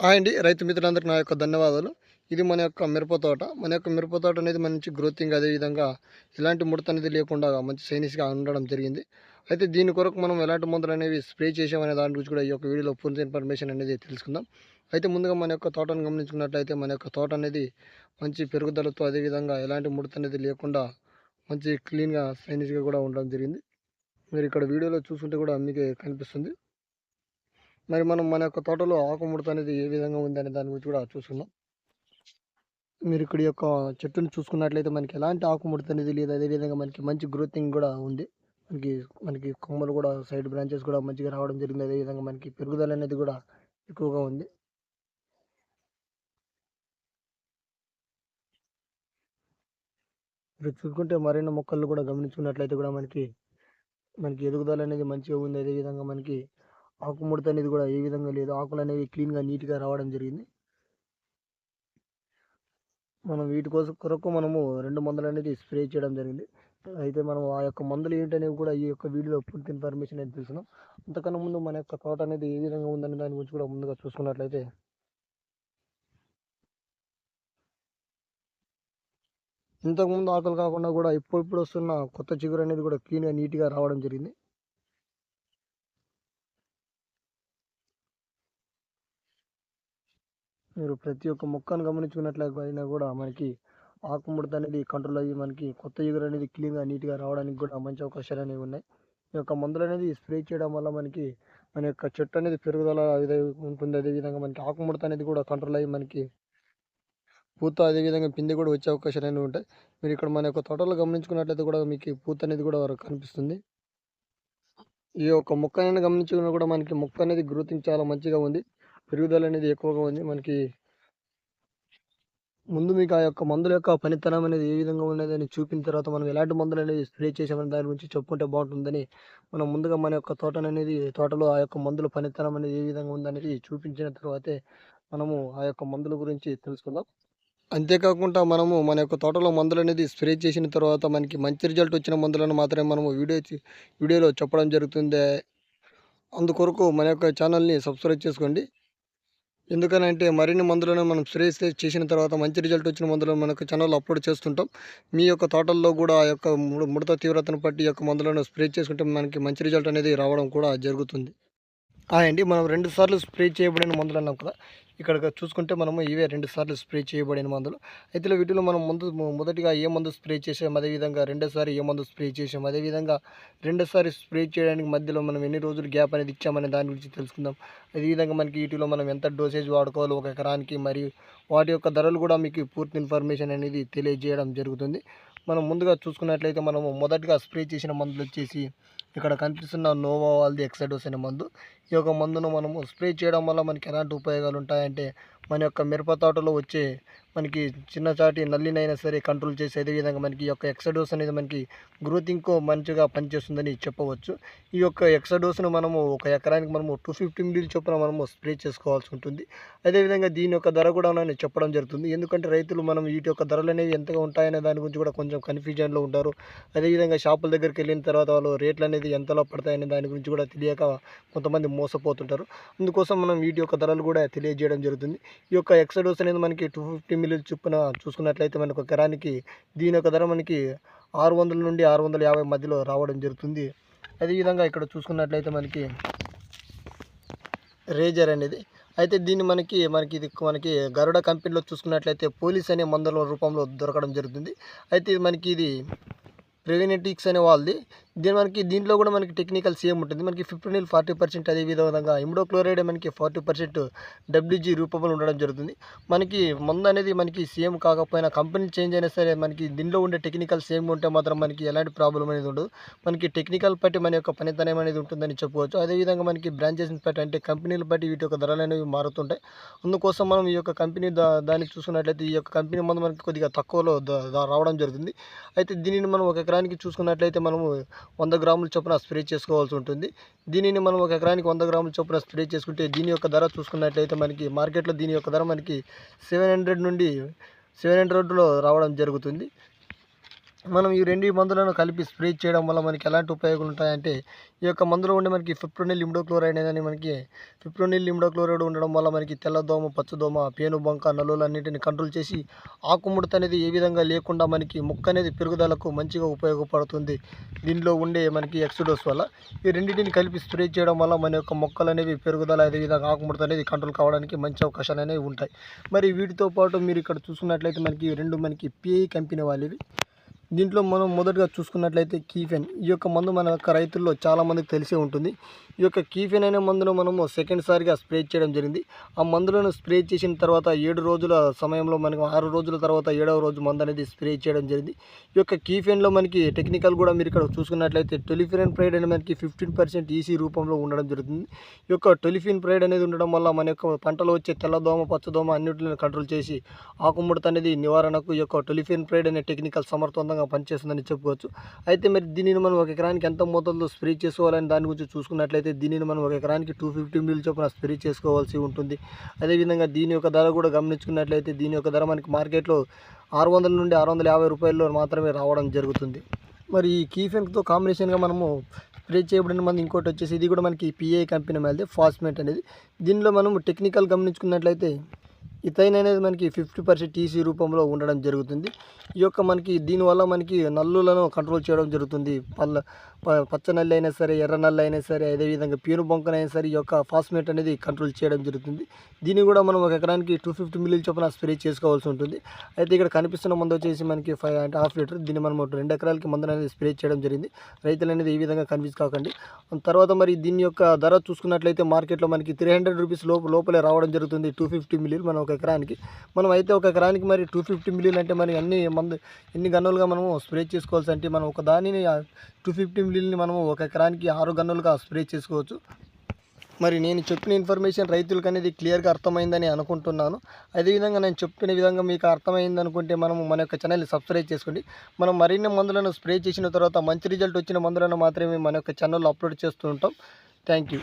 అండి రైతు మిత్రులందరికీ నా యొక్క ధన్యవాదాలు. ఇది మన యొక్క మిరప తోట. మన యొక్క మిరప తోట అనేది మంచి గ్రోతింగ్ అదేవిధంగా ఎలాంటి ముడత అనేది లేకుండా మంచి సైనిస్గా ఉండడం జరిగింది. అయితే దీని కొరకు మనం ఎలాంటి మందులు అనేవి స్ప్రే చేసామనే దాని గురించి కూడా ఈ యొక్క వీడియోలో పూర్తి ఇన్ఫర్మేషన్ అనేది తెలుసుకుందాం. అయితే ముందుగా మన యొక్క తోటను గమనించుకున్నట్లయితే మన యొక్క తోట అనేది మంచి పెరుగుదలతో అదేవిధంగా ఎలాంటి ముడత అనేది లేకుండా మంచి క్లీన్గా సైనిస్గా కూడా ఉండడం జరిగింది. మీరు ఇక్కడ వీడియోలో చూస్తుంటే కూడా మీకు కనిపిస్తుంది. మరి మనం మన యొక్క తోటలో ఆకుముడత అనేది ఏ విధంగా ఉంది అనే దాని గురించి కూడా చూసుకుందాం. మీరు ఇక్కడ యొక్క చెట్టుని చూసుకున్నట్లయితే మనకి ఎలాంటి ఆకుముడత అనేది లేదు. అదేవిధంగా మనకి మంచి గ్రోతింగ్ కూడా ఉంది. మనకి మనకి కొమ్మలు కూడా సైడ్ బ్రాంచెస్ కూడా మంచిగా రావడం జరిగింది. అదేవిధంగా మనకి పెరుగుదల అనేది కూడా ఎక్కువగా ఉంది. మీరు చూసుకుంటే మరిన్ని మొక్కలు కూడా గమనించుకున్నట్లయితే కూడా మనకి మనకి ఎదుగుదల అనేది మంచిగా ఉంది. అదేవిధంగా మనకి ఆకుముడత అనేది కూడా ఏ విధంగా లేదు. ఆకులు అనేవి క్లీన్గా నీట్గా రావడం జరిగింది. మనం వీటి కోసం కొరకు మనము రెండు మందులు అనేది స్ప్రే చేయడం జరిగింది. అయితే మనం ఆ యొక్క మందులు ఏంటనేవి కూడా ఈ యొక్క వీడియోలో పూర్తి ఇన్ఫర్మేషన్ అనేది తెలుసుకున్నాం అంతకన్నా ముందు మన యొక్క తోట అనేది ఏ విధంగా ఉందనే దాని గురించి కూడా ముందుగా చూసుకున్నట్లయితే. ఇంతకుముందు ఆకులు కాకుండా కూడా ఇప్పుడిప్పుడు వస్తున్న కొత్త చిగురు అనేది కూడా క్లీన్గా నీట్గా రావడం జరిగింది. మీరు ప్రతి ఒక్క మొక్కను గమనించుకున్నట్లయినా కూడా మనకి ఆకుముడత అనేది కంట్రోల్ అయ్యి మనకి కొత్త ఎగురు అనేది క్లీన్గా నీట్గా రావడానికి కూడా మంచి అవకాశాలు అనేవి ఉన్నాయి. ఈ యొక్క మందులు అనేది స్ప్రే చేయడం వల్ల మనకి మన యొక్క చెట్టు అనేది పెరుగుదల ఉంటుంది. అదేవిధంగా మనకి ఆకుముడత అనేది కూడా కంట్రోల్ అయ్యి మనకి పూత అదేవిధంగా పిండి కూడా వచ్చే అవకాశాలు అనేవి ఉంటాయి. మీరు ఇక్కడ మన యొక్క తోటలో గమనించుకున్నట్లయితే కూడా మీకు పూత అనేది కూడా కనిపిస్తుంది. ఈ యొక్క మొక్క అనేది గమనించుకున్న కూడా మనకి మొక్క అనేది గ్రోతింగ్ చాలా మంచిగా ఉంది. పెరుగుదల అనేది ఎక్కువగా ఉంది. మనకి ముందు మీకు ఆ యొక్క మందుల యొక్క పనితనం అనేది ఏ విధంగా ఉన్నదని చూపిన తర్వాత మనం ఎలాంటి మందులు అనేది స్ప్రే చేసామని దాని గురించి చెప్పుకుంటే బాగుంటుందని మనం ముందుగా మన యొక్క తోటను అనేది తోటలో ఆ యొక్క మందుల పనితనం అనేది ఏ విధంగా ఉందనేది చూపించిన తర్వాతే మనము ఆ యొక్క మందుల గురించి తెలుసుకుందాం. అంతేకాకుండా మనము మన యొక్క తోటలో మందులు అనేది స్ప్రే చేసిన తర్వాత మనకి మంచి రిజల్ట్ వచ్చిన మందులను మాత్రమే మనము వీడియో వీడియోలో చెప్పడం జరుగుతుంది. అందుకొరకు మన యొక్క ఛానల్ని సబ్స్క్రైబ్ చేసుకోండి. ఎందుకనంటే మరిన్ని మందులను మనం స్ప్రే చేసిన తర్వాత మంచి రిజల్ట్ వచ్చిన మందులను మనకు ఛానల్ అప్లోడ్ చేస్తుంటాం. మీ యొక్క తోటల్లో కూడా ఆ యొక్క ముడత తీవ్రతను బట్టి యొక్క మందులను స్ప్రే చేసుకుంటే మనకి మంచి రిజల్ట్ అనేది రావడం కూడా జరుగుతుంది. అండి మనం రెండు సార్లు స్ప్రే చేయబడిన మందులు అన్నాం కదా. ఇక్కడ చూసుకుంటే మనము ఇవే రెండు సార్లు స్ప్రే చేయబడిన మందులు. అయితే వీటిలో మనం ముందు మొదటిగా ఏ మందు స్ప్రే చేసాం అదేవిధంగా రెండోసారి ఏ మందు స్ప్రే చేసాం అదేవిధంగా రెండోసారి స్ప్రే చేయడానికి మధ్యలో మనం ఎన్ని రోజులు గ్యాప్ అనేది ఇచ్చామనే దాని గురించి తెలుసుకుందాం. అదేవిధంగా మనకి వీటిలో మనం ఎంత డోసేజ్ వాడుకోవాలి ఒక ఎకరానికి మరియు వాటి యొక్క ధరలు కూడా మీకు పూర్తి ఇన్ఫర్మేషన్ అనేది తెలియజేయడం జరుగుతుంది. మనం ముందుగా చూసుకున్నట్లయితే మనము మొదటిగా స్ప్రే చేసిన మందులు వచ్చేసి ఇక్కడ కనిపిస్తున్న నోవా వాల్ది ఎక్సైడోస్ అనే మందు. ఈ యొక్క మందును మనము స్ప్రే చేయడం వల్ల మనకి ఎలాంటి ఉపయోగాలు ఉంటాయంటే మన యొక్క మిరప తోటలో వచ్చే మనకి చిన్నచాటి నల్లినైనా సరే కంట్రోల్ చేసే విధంగా మనకి ఈ యొక్క ఎక్సడోస్ అనేది మనకి గ్రోతింగ్కు మంచిగా పనిచేస్తుందని చెప్పవచ్చు. ఈ యొక్క ఎక్సడోస్ను మనము ఒక ఎకరానికి మనము టూ ఫిఫ్టీ మిల్లీ చొప్పున మనము స్ప్రే చేసుకోవాల్సి ఉంటుంది. అదేవిధంగా దీని యొక్క ధర కూడా నేను చెప్పడం జరుగుతుంది. ఎందుకంటే రైతులు మనం వీటి యొక్క ధరలు అనేవి ఎంతగా ఉంటాయనే దాని గురించి కూడా కొంచెం కన్ఫ్యూజన్లో ఉంటారు. అదేవిధంగా షాపుల దగ్గరికి వెళ్ళిన తర్వాత వాళ్ళు రేట్లు అనేది ఎంతలో పడతాయనే దాని గురించి కూడా తెలియక కొంతమంది మోసపోతుంటారు. అందుకోసం మనం వీటి యొక్క ధరలు కూడా తెలియజేయడం జరుగుతుంది. ఈ యొక్క ఎక్సడోస్ అనేది మనకి టూ ఫిఫ్టీ మిల్లీ చొప్పున చూసుకున్నట్లయితే మనకు ఎకరానికి దీని యొక్క ధర మనకి ఆరు వందల నుండి ఆరు వందల యాభై మధ్యలో రావడం జరుగుతుంది. అదేవిధంగా ఇక్కడ చూసుకున్నట్లయితే మనకి రేజర్ అనేది. అయితే దీన్ని మనకి మనకి ఇది మనకి గరుడ కంపెనీలో చూసుకున్నట్లయితే పోలీస్ అనే మందుల రూపంలో దొరకడం జరుగుతుంది. అయితే మనకి ఇది రెవెనెటిక్స్ అనే వాళ్ళది. దీని మనకి దీంట్లో కూడా మనకి టెక్నికల్ సేమ్ ఉంటుంది. మనకి ఫిఫ్టీన్ ఫార్టీ పర్సెంట్ అదే విధంగా ఇమ్డోక్లోరైడ్ మనకి ఫార్టీ పర్సెంట్ డబ్ల్యూజీ రూపంలో ఉండడం జరుగుతుంది. మనకి మందు అనేది మనకి సేమ్ కాకపోయినా కంపెనీ చేంజ్ అయినా సరే మనకి దీనిలో ఉండే టెక్నికల్ సేమ్ ఉంటే మాత్రం మనకి ఎలాంటి ప్రాబ్లం అనేది ఉండదు. మనకి టెక్నికల్ బట్టి మన యొక్క పనితనం అనేది ఉంటుందని చెప్పుకోవచ్చు. అదేవిధంగా మనకి బ్రాంచెస్ని బట్టి అంటే కంపెనీలు బట్టి వీటి యొక్క ధరలు అనేవి మారుతుంటాయి. అందుకోసం మనం ఈ యొక్క కంపెనీ దా దానికి చూసుకున్నట్లయితే ఈ యొక్క కంపెనీ మందు మనకి కొద్దిగా తక్కువలో రావడం జరుగుతుంది. అయితే దీనిని మనం ఒక ఎకరానికి చూసుకున్నట్లయితే మనము వంద గ్రాముల చొప్పున స్ప్రే చేసుకోవాల్సి ఉంటుంది. దీనిని మనం ఒక ఎకరానికి వంద గ్రాముల చొప్పున స్ప్రే చేసుకుంటే దీని యొక్క ధర చూసుకున్నట్లయితే మనకి మార్కెట్లో దీని యొక్క ధర మనకి సెవెన్ హండ్రెడ్ నుండి సెవెన్ హండ్రెడ్లో రావడం జరుగుతుంది. మనం ఈ రెండు మందులను కలిపి స్ప్రే చేయడం వల్ల మనకి ఎలాంటి ఉపయోగాలు ఉంటాయంటే ఈ యొక్క మందులో ఉండే మనకి ఫిప్రోనిల్ లిమ్డోక్లోరైడ్ అనేది మనకి ఫిప్రోనిల్ లిమ్డోక్లోరైడ్ ఉండడం వల్ల మనకి తెల్లదోమ పచ్చదోమ పేను బంక నల్లులు కంట్రోల్ చేసి ఆకుముడత అనేది ఏ విధంగా లేకుండా మనకి మొక్క అనేది పెరుగుదలకు మంచిగా ఉపయోగపడుతుంది. దీనిలో ఉండే మనకి ఎక్సిడోస్ వల్ల ఈ రెండింటిని కలిపి స్ప్రే చేయడం వల్ల మన యొక్క మొక్కలు అనేవి పెరుగుదల అదేవిధంగా ఆకుముడత అనేది కంట్రోల్ కావడానికి మంచి అవకాశాలు అనేవి ఉంటాయి. మరి వీటితో పాటు మీరు ఇక్కడ చూసుకున్నట్లయితే మనకి రెండు మనకి పిఐ కంపెనీ వాళ్ళవి. దీంట్లో మనం మొదటగా చూసుకున్నట్లయితే కీఫెన్ ఈ యొక్క మందు మన యొక్క రైతుల్లో చాలామందికి తెలిసే ఉంటుంది. ఈ యొక్క కీఫెన్ అనే మందును మనము సెకండ్ సారిగా స్ప్రే చేయడం జరిగింది. ఆ మందులను స్ప్రే చేసిన తర్వాత ఏడు రోజుల సమయంలో మనకు ఆరు రోజుల తర్వాత ఏడవ రోజు మందు అనేది స్ప్రే చేయడం జరిగింది. ఈ యొక్క కీఫెన్లో మనకి టెక్నికల్ కూడా మీరు ఇక్కడ చూసుకున్నట్లయితే టెలిఫిన్ ప్రైడ్ అనేది మనకి ఫిఫ్టీన్ పర్సెంట్ ఈసీ రూపంలో ఉండడం జరుగుతుంది. ఈ యొక్క టొలిఫిన్ ప్రైడ్ అనేది ఉండడం వల్ల మన యొక్క పంటలో వచ్చే తెల్లదోమ పచ్చదోమ అన్నింటిని కంట్రోల్ చేసి ఆకుముడత అనేది నివారణకు ఈ యొక్క టొలిఫిన్ ప్రైడ్ అనే టెక్నికల్ సమర్థవంతంగా పనిచేస్తుందని చెప్పుకోవచ్చు. అయితే మరి దీనిని మనం ఒక ఎకరానికి ఎంత మోతాదులో స్ప్రే చేసుకోవాలని దాని గురించి చూసుకున్నట్లయితే దీనిని మనం ఒక ఎకరానికి టూ ఫిఫ్టీ మిల్ చొప్పున స్ప్రే చేసుకోవాల్సి ఉంటుంది. అదేవిధంగా దీని యొక్క ధర కూడా గమనించుకున్నట్లయితే దీని యొక్క ధర మనకి మార్కెట్లో ఆరు వందల నుండి ఆరు వందల యాభై రూపాయల్లో మాత్రమే రావడం జరుగుతుంది. మరి ఈ కీఫెన్తో కాంబినేషన్గా మనము స్ప్రే చేయబడిన మంది ఇంకోటి వచ్చేసి ఇది కూడా మనకి పిఏ కంపెనీ మేలది ఫాస్మేట్ అనేది. దీనిలో మనము టెక్నికల్ గమనించుకున్నట్లయితే ఇథైన్ అనేది మనకి ఫిఫ్టీ పర్సెంట్ టీసీ రూపంలో ఉండడం జరుగుతుంది. ఈ యొక్క మనకి దీనివల్ల మనకి నల్లులను కంట్రోల్ చేయడం జరుగుతుంది. పళ్ళ ప- పచ్చ నల్లి అయినా సరే ఎర్ర నల్లి అయినా సరే అదేవిధంగా పీను బొంకనైనా సరే ఈ యొక్క ఫాస్మేట్ అనేది కంట్రోల్ చేయడం జరుగుతుంది. దీన్ని కూడా మనం ఒక ఎకరానికి టూ ఫిఫ్టీ మిల్లీ చొప్పున స్ప్రే చేసుకోవాల్సి ఉంటుంది. అయితే ఇక్కడ కనిపిస్తున్న మందు వచ్చేసి మనకి ఫైవ్ అంటే హాఫ్ లీటర్. దీన్ని మనం రెండు ఎకరాలకి మందులు అనేది స్ప్రే చేయడం జరిగింది. రైతులు అనేది ఈ విధంగా కన్ఫ్యూజ్ కాకండి. తర్వాత మరి దీని యొక్క ధర చూసుకున్నట్లయితే మార్కెట్లో మనకి త్రీ హండ్రెడ్ రూపీస్ లోపలే రావడం జరుగుతుంది. టూ ఫిఫ్టీ మిల్లీలు మనం ఒక ఎకరానికి. మనం అయితే ఒక ఎకరానికి మరి టూ ఫిఫ్టీ మిలియన్ అంటే మరి అన్ని మందు ఎన్ని గన్నులుగా మనము స్ప్రే చేసుకోవాల్సి అంటే మనం ఒక దానిని టూ ఫిఫ్టీ మిలియన్ని మనము ఒక ఎకరానికి ఆరు గన్నులుగా స్ప్రే చేసుకోవచ్చు. మరి నేను చెప్పిన ఇన్ఫర్మేషన్ రైతులకు అనేది క్లియర్గా అర్థమైందని అనుకుంటున్నాను. అదేవిధంగా నేను చెప్పిన విధంగా మీకు అర్థమైంది అనుకుంటే మనం మన యొక్క ఛానల్ని సబ్స్క్రైబ్ చేసుకోండి. మనం మరిన్ని మందులను స్ప్రే చేసిన తర్వాత మంచి రిజల్ట్ వచ్చిన మందులను మాత్రమే మన యొక్క ఛానల్లో అప్లోడ్ చేస్తూ ఉంటాం. Thank you